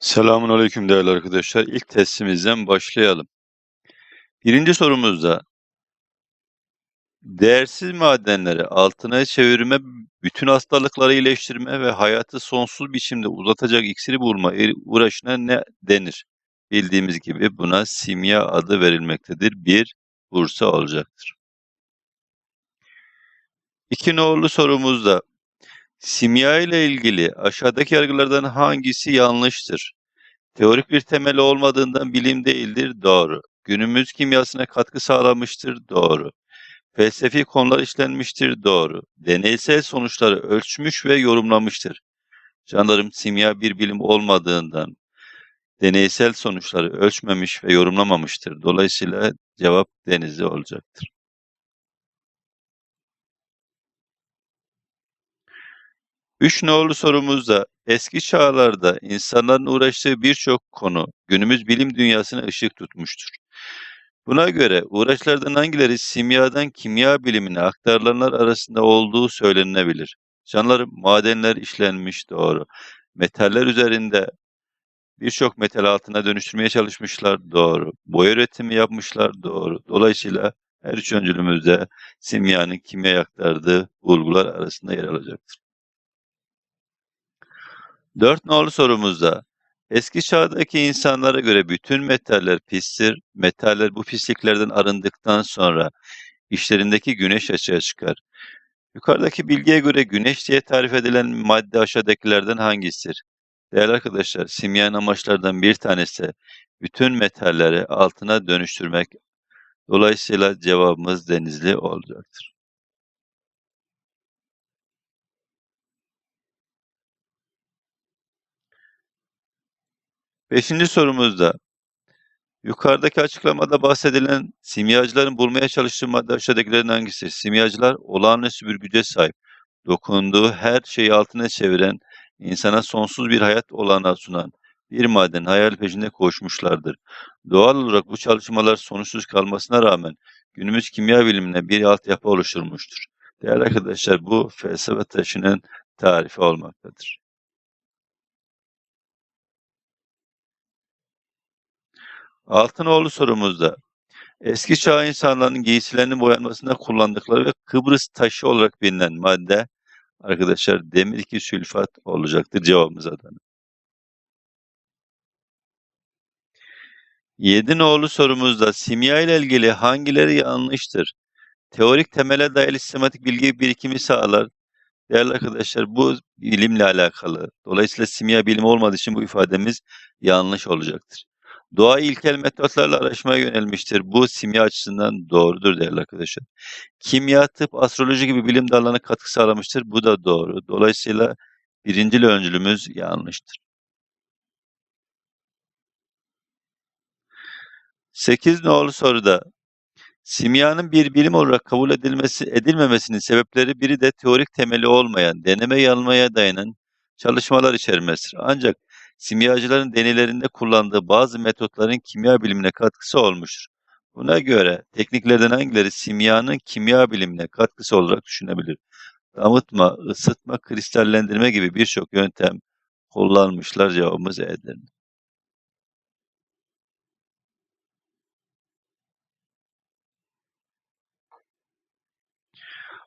Selamünaleyküm değerli arkadaşlar. İlk testimizden başlayalım. Birinci sorumuzda değersiz madenleri altına çevirme, bütün hastalıkları iyileştirme ve hayatı sonsuz biçimde uzatacak iksiri bulma uğraşına ne denir? Bildiğimiz gibi buna simya adı verilmektedir. Bir Bursa olacaktır. İki nolu sorumuzda simya ile ilgili aşağıdaki yargılardan hangisi yanlıştır? Teorik bir temeli olmadığından bilim değildir, doğru. Günümüz kimyasına katkı sağlamıştır, doğru. Felsefi konular işlenmiştir, doğru. Deneysel sonuçları ölçmüş ve yorumlamıştır. Canlarım simya bir bilim olmadığından deneysel sonuçları ölçmemiş ve yorumlamamıştır. Dolayısıyla cevap denizli olacaktır. Üç nolu sorumuzda eski çağlarda insanların uğraştığı birçok konu günümüz bilim dünyasına ışık tutmuştur. Buna göre uğraşlardan hangileri simyadan kimya bilimine aktarılanlar arasında olduğu söylenebilir. Canlarım madenler işlenmiş doğru. Metaller üzerinde birçok metal altına dönüştürmeye çalışmışlar doğru. Boya üretimi yapmışlar doğru. Dolayısıyla her üç öncülümüzde simyanın kimya aktardığı bulgular arasında yer alacaktır. Dört nolu sorumuzda eski çağdaki insanlara göre bütün metaller pistir. Metaller bu pisliklerden arındıktan sonra işlerindeki güneş açığa çıkar. Yukarıdaki bilgiye göre güneş diye tarif edilen madde aşağıdakilerden hangisidir? Değerli arkadaşlar, simyan amaçlardan bir tanesi bütün metalleri altına dönüştürmek. Dolayısıyla cevabımız denizli olacaktır. Beşinci sorumuzda yukarıdaki açıklamada bahsedilen simyacıların bulmaya çalıştığı madde aşağıdakilerin hangisi? Simyacılar olağanüstü bir güce sahip. Dokunduğu her şeyi altına çeviren, insana sonsuz bir hayat olanağı sunan bir maden hayal peşinde koşmuşlardır. Doğal olarak bu çalışmalar sonuçsuz kalmasına rağmen günümüz kimya bilimine bir altyapı oluşturmuştur. Değerli arkadaşlar bu felsefe taşının tarifi olmaktadır. Altınoğlu sorumuzda eski çağ insanlarının giysilerinin boyanmasında kullandıkları ve Kıbrıs taşı olarak bilinen madde arkadaşlar demir 2 sülfat olacaktır cevabımız adına. Yedi nolu sorumuzda simya ile ilgili hangileri yanlıştır? Teorik temele dayalı sistematik bilgi birikimi sağlar. Değerli arkadaşlar bu bilimle alakalı. Dolayısıyla simya bilimi olmadığı için bu ifademiz yanlış olacaktır. Doğa ilkel metotlarla araştırmaya yönelmiştir. Bu simya açısından doğrudur değerli arkadaşlar. Kimya, tıp, astroloji gibi bilim dallarına katkı sağlamıştır. Bu da doğru. Dolayısıyla birincil öncülümüz yanlıştır. 8 nolu soruda simyanın bir bilim olarak kabul edilmesi edilmemesinin sebepleri biri de teorik temeli olmayan, deneme yanılmaya dayanan çalışmalar içermesidir. Ancak simyacıların deneylerinde kullandığı bazı metotların kimya bilimine katkısı olmuştur. Buna göre tekniklerden hangileri simyanın kimya bilimine katkısı olarak düşünebilir? Damıtma, ısıtma, kristallendirme gibi birçok yöntem kullanmışlar cevabımız Edirne.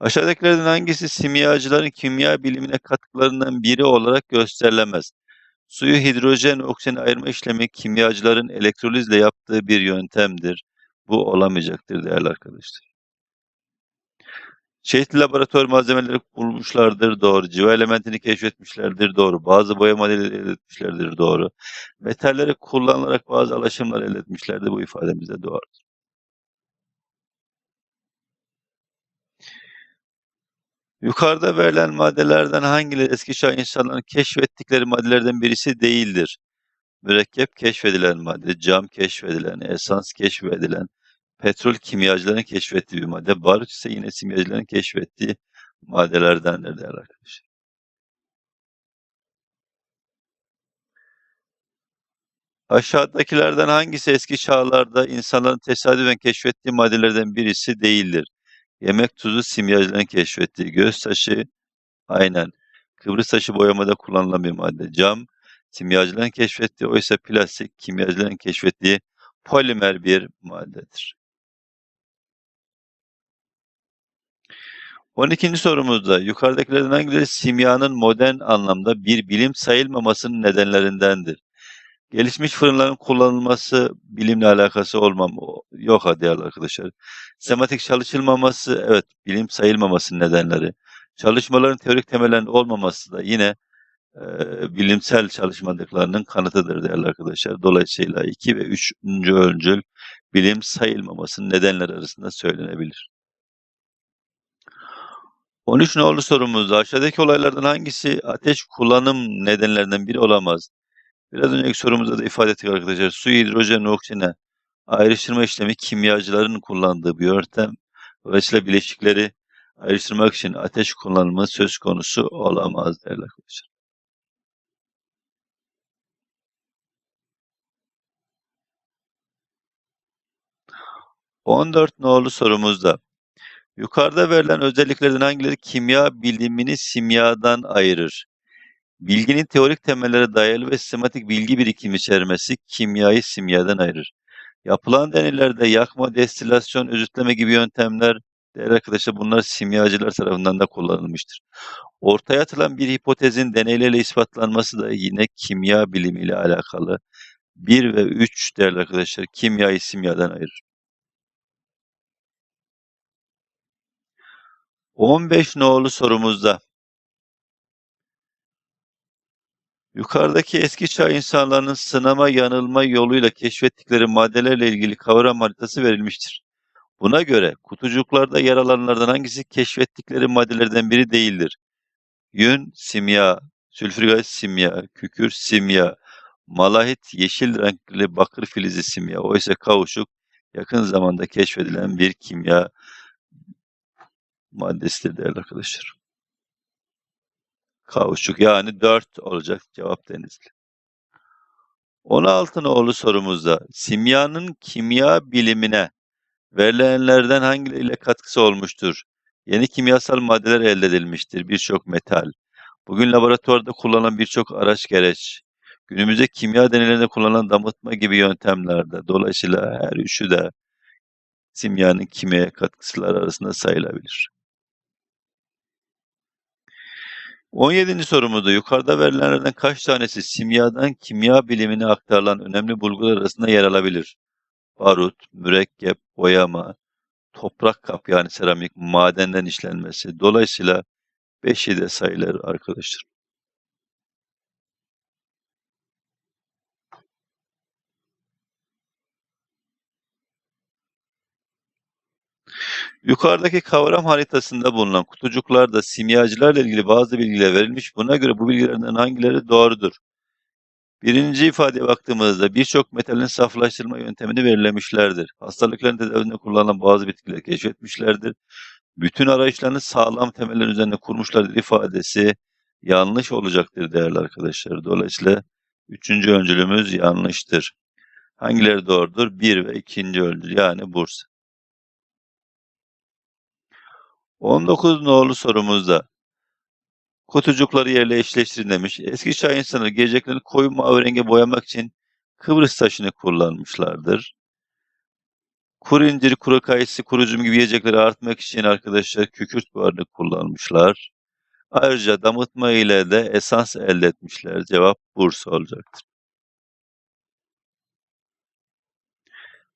Aşağıdakilerden hangisi simyacıların kimya bilimine katkılarından biri olarak gösterilemez? Suyu hidrojen oksijene ayırma işlemi kimyacıların elektrolizle yaptığı bir yöntemdir. Bu olamayacaktır değerli arkadaşlar. Çeşitli laboratuvar malzemeleri bulmuşlardır, doğru. Civa elementini keşfetmişlerdir, doğru. Bazı boya maddeleri elde etmişlerdir, doğru. Metalleri kullanılarak bazı alaşımlar elde etmişlerdir, bu ifademizde doğru. Yukarıda verilen maddelerden hangileri eski çağ insanların keşfettikleri maddelerden birisi değildir? Mürekkep keşfedilen madde, cam keşfedilen, esans keşfedilen, petrol kimyacıların keşfettiği bir madde, barut ise yine simyacıların keşfettiği maddelerdendir değerli arkadaşlar. Aşağıdakilerden hangisi eski çağlarda insanların tesadüfen keşfettiği maddelerden birisi değildir? Yemek tuzu simyacıların keşfettiği göz taşı aynen Kıbrıs taşı boyamada kullanılan bir madde. Cam simyacıların keşfettiği oysa plastik kimyacıların keşfettiği polimer bir maddedir. 12. sorumuzda yukarıdakilerden hangileri simyanın modern anlamda bir bilim sayılmamasının nedenlerindendir? Gelişmiş fırınların kullanılması bilimle alakası olmam yok ha değerli arkadaşlar. Sematik çalışılmaması evet bilim sayılmamasının nedenleri. Çalışmaların teorik temellerinin olmaması da yine e, bilimsel çalışmadıklarının kanıtıdır değerli arkadaşlar. Dolayısıyla 2 ve 3. öncül bilim sayılmamasının nedenleri arasında söylenebilir. 13 nolu sorumuzda aşağıdaki olaylardan hangisi ateş kullanım nedenlerinden biri olamaz? Biraz önceki sorumuzda da ifade ettik arkadaşlar. Su, hidrojen ve oksijene ayrıştırma işlemi kimyacıların kullandığı bir yöntem. Dolayısıyla bileşikleri ayrıştırmak için ateş kullanımı söz konusu olamaz değerli arkadaşlar. On dört nolu sorumuzda yukarıda verilen özelliklerden hangileri kimya bilimini simyadan ayırır? Bilginin teorik temellere dayalı ve sistematik bilgi birikimi içermesi kimyayı simyadan ayırır. Yapılan deneylerde yakma, destilasyon, özütleme gibi yöntemler değerli arkadaşlar bunlar simyacılar tarafından da kullanılmıştır. Ortaya atılan bir hipotezin deneylerle ispatlanması da yine kimya bilimiyle alakalı. 1 ve 3 değerli arkadaşlar kimyayı simyadan ayırır. 15 nolu sorumuzda Yukarıdaki eski çağ insanlarının sınama yanılma yoluyla keşfettikleri maddelerle ilgili kavram haritası verilmiştir. Buna göre kutucuklarda yer alanlardan hangisi keşfettikleri maddelerden biri değildir? Yün, simya, sülfürik simya, kükür simya, malahit yeşil renkli bakır filizi simya. Oysa kauçuk yakın zamanda keşfedilen bir kimya maddesidir değerli arkadaşlar. Kauçuk yani 4 olacak cevap Denizli. 16 nolu sorumuzda simyanın kimya bilimine verilenlerden hangileriyle katkısı olmuştur? Yeni kimyasal maddeler elde edilmiştir. Birçok metal. Bugün laboratuvarda kullanılan birçok araç gereç. Günümüzde kimya deneylerinde kullanılan damıtma gibi yöntemlerde. Dolayısıyla her üçü de simyanın kimyaya katkısılar arasında sayılabilir. 17. sorumuzda yukarıda verilenlerden kaç tanesi simyadan kimya bilimine aktarılan önemli bulgular arasında yer alabilir? Barut, mürekkep, boyama, toprak kap yani seramik, madenden işlenmesi. Dolayısıyla 5'i de sayılır arkadaşlar. Yukarıdaki kavram haritasında bulunan kutucuklarda simyacılarla ilgili bazı bilgiler verilmiş. Buna göre bu bilgilerden hangileri doğrudur? Birinci ifadeye baktığımızda birçok metalin saflaştırma yöntemini belirlemişlerdir. Hastalıkların tedavisinde kullanılan bazı bitkileri keşfetmişlerdir. Bütün arayışlarını sağlam temeller üzerine kurmuşlardır ifadesi yanlış olacaktır değerli arkadaşlar. Dolayısıyla üçüncü öncülümüz yanlıştır. Hangileri doğrudur? Bir ve ikinci öncül yani Bursa. 19 nolu sorumuzda kutucukları yerle eşleştirin demiş. Eski çağ insanları geleceklerini koyu mavi renge boyamak için Kıbrıs taşını kullanmışlardır. Kuru incir, kuru kayısı, kuru üzüm gibi yiyecekleri artmak için arkadaşlar kükürt buharını kullanmışlar. Ayrıca damıtma ile de esans elde etmişler. Cevap Bursa olacaktır.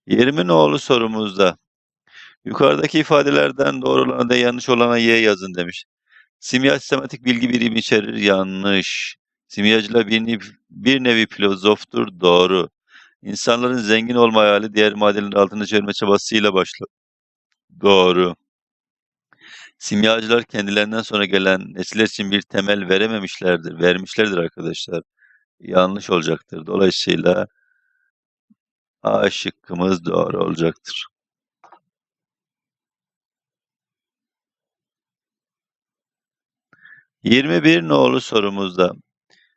20 nolu sorumuzda Yukarıdaki ifadelerden doğru olana da yanlış olana Y yazın demiş. Simya sistematik bilgi birimi içerir. Yanlış. Simyacılar bir bir nevi filozoftur. Doğru. İnsanların zengin olma hayali diğer madenlerin altına çevirme çabasıyla başlar. Doğru. Simyacılar kendilerinden sonra gelen nesiller için bir temel verememişlerdir. Vermişlerdir arkadaşlar. Yanlış olacaktır. Dolayısıyla A şıkkımız doğru olacaktır. 21 nolu sorumuzda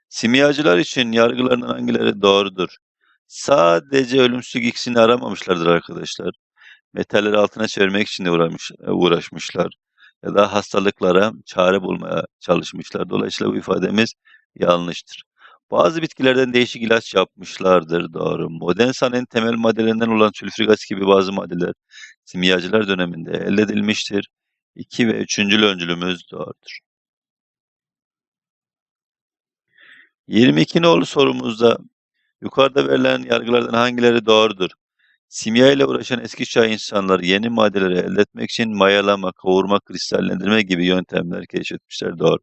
simyacılar için yargılarının hangileri doğrudur? Sadece ölümsüzlük ikisini aramamışlardır arkadaşlar. Metalleri altına çevirmek için de uğramış, uğraşmışlar. Ya da hastalıklara çare bulmaya çalışmışlar. Dolayısıyla bu ifademiz yanlıştır. Bazı bitkilerden değişik ilaç yapmışlardır. Doğru. Modern sanayinin temel maddelerinden olan sülfürik asit gibi bazı maddeler simyacılar döneminde elde edilmiştir. 2 ve 3. öncülümüz doğrudur. 22 nolu sorumuzda yukarıda verilen yargılardan hangileri doğrudur? Simya ile uğraşan eski çağ insanları yeni maddeleri elde etmek için mayalama, kavurma, kristallendirme gibi yöntemler keşfetmişler. Doğru.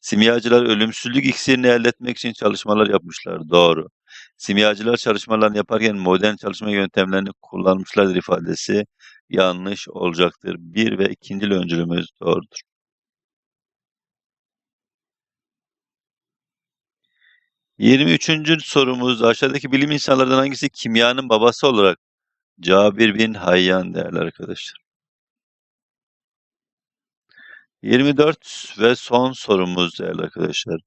Simyacılar ölümsüzlük iksirini elde etmek için çalışmalar yapmışlar. Doğru. Simyacılar çalışmalarını yaparken modern çalışma yöntemlerini kullanmışlardır ifadesi yanlış olacaktır. 1 ve 2. öncülümüz doğrudur. 23. sorumuz aşağıdaki bilim insanlarından hangisi kimyanın babası olarak Cabir bin Hayyan değerli arkadaşlar. 24 ve son sorumuz değerli arkadaşlar.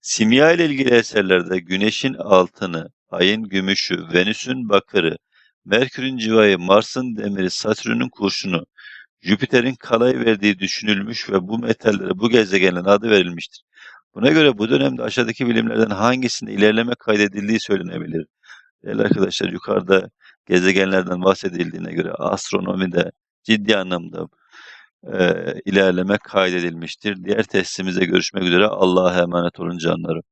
Simya ile ilgili eserlerde güneşin altını, ayın gümüşü, Venüs'ün bakırı, Merkür'ün civayı, Mars'ın demiri, Satürn'ün kurşunu, Jüpiter'in kalayı verdiği düşünülmüş ve bu metallere bu gezegenin adı verilmiştir. Buna göre bu dönemde aşağıdaki bilimlerden hangisinde ilerleme kaydedildiği söylenebilir. Değerli arkadaşlar yukarıda gezegenlerden bahsedildiğine göre astronomide ciddi anlamda e, ilerleme kaydedilmiştir. Diğer testimize görüşmek üzere. Allah'a emanet olun canlarım.